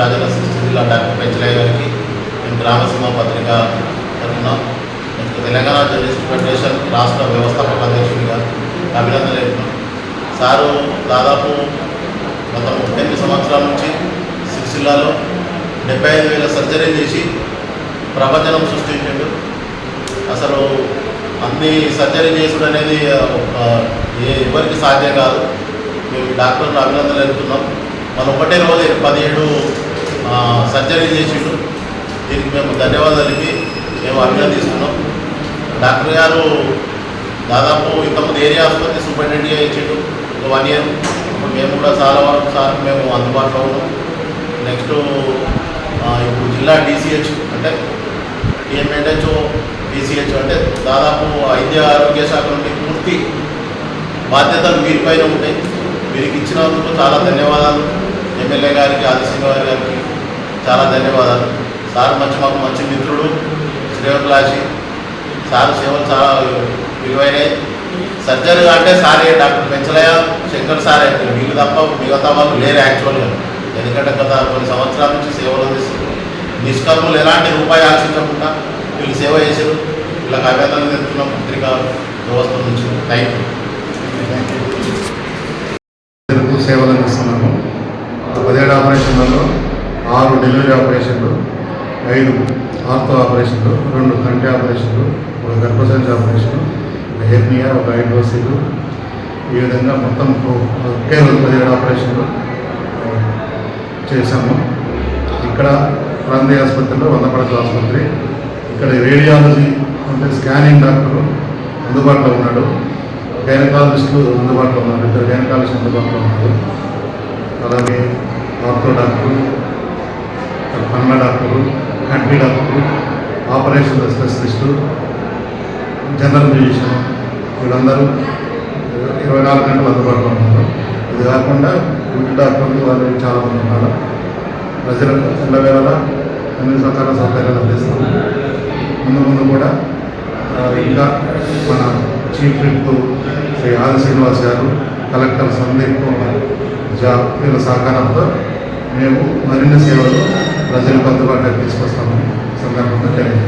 Rajanna sixth జిల్లా doctor Penchalaiah గారికి మేము గ్రామసీమ పత్రిక తరఫున తెలంగాణ జర్నలిస్ట్ ఫెడరేషన్ రాష్ట్ర వ్యవస్థాపక అధ్యక్షుడిగా అభినందనలు తెలుపుతున్నాం సారు దాదాపు గత ముప్పై ఎనిమిది సంవత్సరాల నుంచి సిక్స్ జిల్లాలో డెబ్బై ఐదు వేల సర్జరీలు చేసి ప్రపంచం సృష్టించాడు. అసలు అన్ని సర్జరీ చేసుడు అనేది ఏ ఎవరికి సాధ్యం కాదు. మేము డాక్టర్లు అభినందనలు తెలుపుతున్నాం. మన ఒకటే రోజు పదిహేడు సర్జరీ చేసిండు. దీనికి మేము ధన్యవాదాలు ఇవి మేము అభినందిస్తున్నాం. డాక్టర్ గారు దాదాపు ఇంతకుముందు ఏరియా ఆసుపత్రి సూపరింటెండెంట్గా ఇచ్చిండు? ఒక వన్ ఇయర్. ఇప్పుడు మేము కూడా చాలా వరకు సార్ మేము అందుబాటులో ఉన్నాం. నెక్స్ట్ ఇప్పుడు జిల్లా డిసిహెచ్ అంటే టీఎంఎన్హెచ్ఓ డిసిహెచ్ అంటే దాదాపు వైద్య ఆరోగ్య శాఖ నుండి పూర్తి బాధ్యతలు వీరిపైన ఉంటాయి. వీరికి ఇచ్చినందుకు చాలా ధన్యవాదాలు. ఎమ్మెల్యే గారికి ఆదిసింహ గారికి చాలా ధన్యవాదాలు. సార్ మంచి మాకు మంచి మిత్రుడు శ్రేయోభిలాషి సార్ సేవలు చాలా విలువైనవి. సర్జరీ అంటే సారే డాక్టర్ పెంచలయ్య శంకర్ సారే వీళ్ళు తప్ప మిగతా వాళ్ళు లేరు యాక్చువల్గా. ఎందుకంటే గత కొన్ని సంవత్సరాల నుంచి సేవలు అందిస్తున్నారు. నిష్కర్మలు ఎలాంటి రూపాయి ఆశించకుండా వీళ్ళు సేవ చేశారు. వీళ్ళకి అభ్యర్థన తెలుపుతున్న పత్రిక వ్యవస్థ నుంచి. థ్యాంక్ యూ సేవలు అందిస్తున్నాము. పదిహేడు ఆపరేషన్లలో ఆరు డెలివరీ ఆపరేషన్లు ఐదు ఆర్థో ఆపరేషన్లు రెండు కంటి ఆపరేషన్లు ఒక గర్భసంచ ఆపరేషన్ ఒక హెర్నియా ఒక హైడ్రోసిల్. ఈ విధంగా మొత్తం ఒకే పదిహేడు ఆపరేషన్లు చేశాము. ఇక్కడ ప్రాంతీయ ఆసుపత్రిలో వందపడక ఆసుపత్రి. ఇక్కడ రేడియాలజీ అంటే స్కానింగ్ డాక్టర్ అందుబాటులో ఉన్నాడు. గైనకాలజిస్టులు అందుబాటులో ఉన్నారు ఇద్దరు గైనకాలజిస్ట్ అందుబాటులో ఉన్నారు. అలాగే ఆర్థో డాక్టరు కన్న డాక్టరు కంటి doctor operation specialist general physician వీళ్ళందరూ ఇరవై నాలుగు గంటలు అందుబాటులో ఉన్నారు. ఇది కాకుండా గుడ్ డాక్టర్లు వాళ్ళు చాలామంది ఉన్నారు. ప్రజలకు ఎల్లవేళలా అన్ని రకాల సౌకర్యాలు అందిస్తాము ముందు ముందు కూడా ఇంకా మన చీఫ్ విప్ శ్రీ ఆది శ్రీనివాస్ గారు కలెక్టర్ సందీప్ కుమార్ జా వీళ్ళ సహకారంతో మేము మరిన్ని సేవలు అందుబాటులోకి తీసుకొస్తామని సందర్భంగా తెలియజేస్తాం